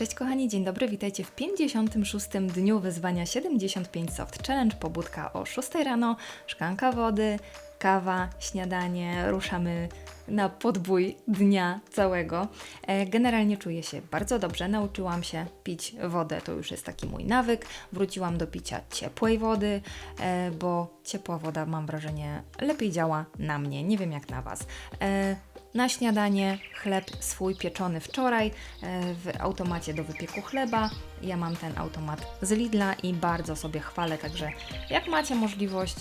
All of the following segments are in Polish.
Cześć kochani, dzień dobry, witajcie w 56. dniu wyzwania 75 Soft Challenge. Pobudka o 6 rano, szklanka wody, kawa, śniadanie, ruszamy na podbój dnia całego. E, Generalnie czuję się bardzo dobrze, nauczyłam się pić wodę, to już jest taki mój nawyk. Wróciłam do picia ciepłej wody, e, bo ciepła woda mam wrażenie lepiej działa na mnie, nie wiem jak na Was. Na śniadanie chleb swój pieczony wczoraj e, w automacie do wypieku chleba. Ja mam ten automat z Lidla i bardzo sobie chwalę, także jak macie możliwość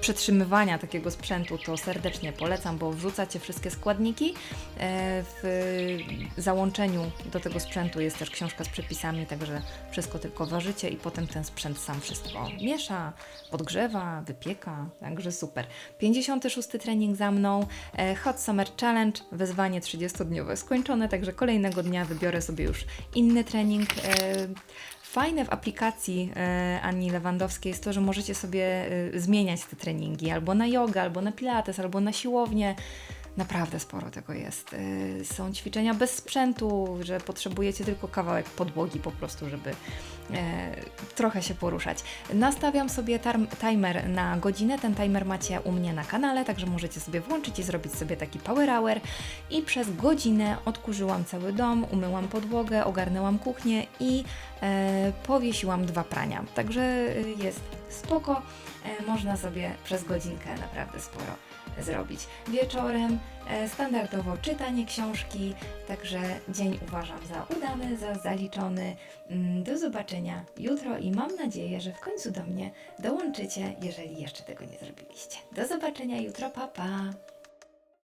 przetrzymywania takiego sprzętu, to serdecznie polecam, bo wrzucacie wszystkie składniki. E, W załączeniu do tego sprzętu jest też książka z przepisami, także wszystko tylko ważycie i potem ten sprzęt sam wszystko miesza, podgrzewa, wypieka, także super. 56 trening za mną, e, Hot Summer Challenge, wyzwanie 30-dniowe skończone, także kolejnego dnia wybiorę sobie już inny trening. Fajne w aplikacji e, Ani Lewandowskiej jest to, że możecie sobie e, zmieniać te treningi albo na jogę, albo na pilates, albo na siłownię. Naprawdę sporo tego jest. E, Są ćwiczenia bez sprzętu, że potrzebujecie tylko kawałek podłogi po prostu, żeby e, trochę się poruszać. Nastawiam sobie timer na godzinę. Ten timer macie u mnie na kanale, także możecie sobie włączyć i zrobić sobie taki power hour. I przez godzinę odkurzyłam cały dom, umyłam podłogę, ogarnęłam kuchnię i e, powiesiłam dwa prania. Także e, jest spoko. E, można sobie przez godzinkę naprawdę sporo zrobić. Wieczorem standardowo czytanie książki, także dzień uważam za udany, za zaliczony. Mm, Do zobaczenia jutro i mam nadzieję, że w końcu do mnie dołączycie, jeżeli jeszcze tego nie zrobiliście. Do zobaczenia jutro, pa pa!